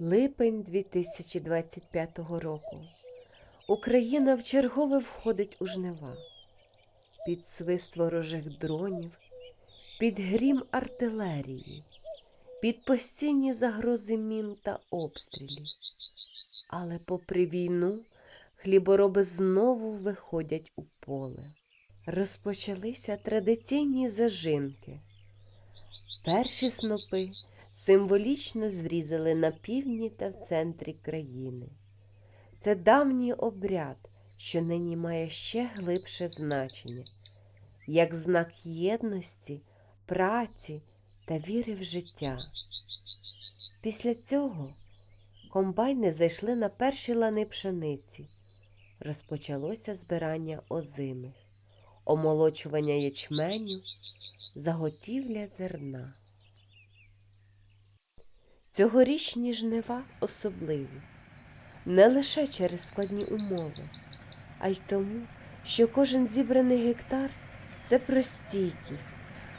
Липень 2025 року. Україна вчергове входить у жнива. Під свист ворожих дронів, під грім артилерії, під постійні загрози мін та обстрілів. Але попри війну хлібороби знову виходять у поле. Розпочалися традиційні зажинки. Перші снопи символічно зрізали на півдні та в центрі країни. Це давній обряд, що нині має ще глибше значення, як знак єдності, праці та віри в життя. Після цього комбайни зайшли на перші лани пшениці. Розпочалося збирання озимих, омолочування ячменю, заготівля зерна. Цьогорічні жнива особливі не лише через складні умови, а й тому, що кожен зібраний гектар це про стійкість,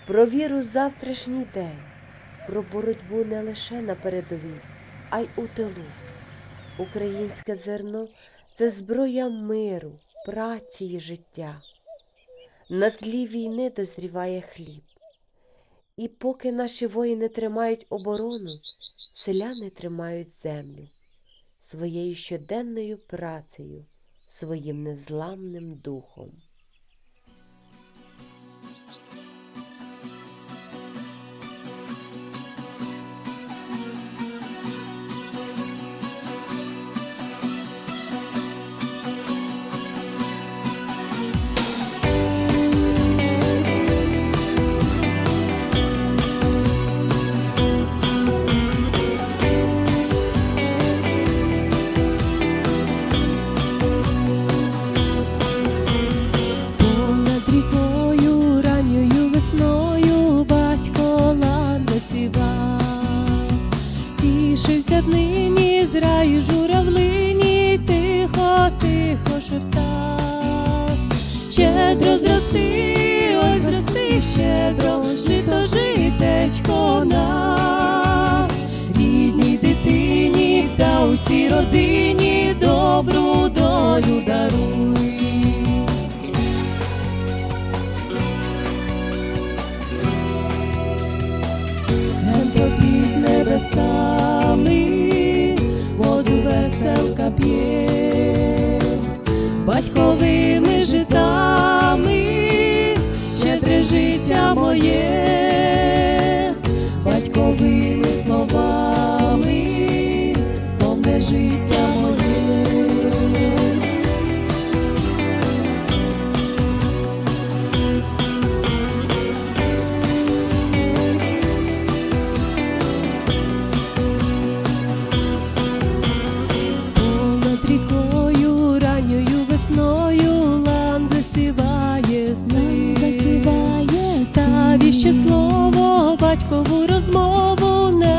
про віру в завтрашній день, про боротьбу не лише на передовій, а й у тилу. Українське зерно це зброя миру, праці і життя. На тлі війни дозріває хліб. І поки наші воїни тримають оборону, селяни тримають землю своєю щоденною працею, своїм незламним духом. Тішився днині з раю журавлині, тихо, тихо шептав, щедро зрости, ой, зрости щедро, жито житечко на. Рідній дитині та усій родині добру долю даруй. Небо під небесами, батьковими весною лан засіває син. засіває Та віще слово, батькову розмову не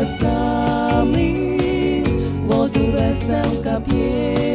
під небесами, воду веселка п'є,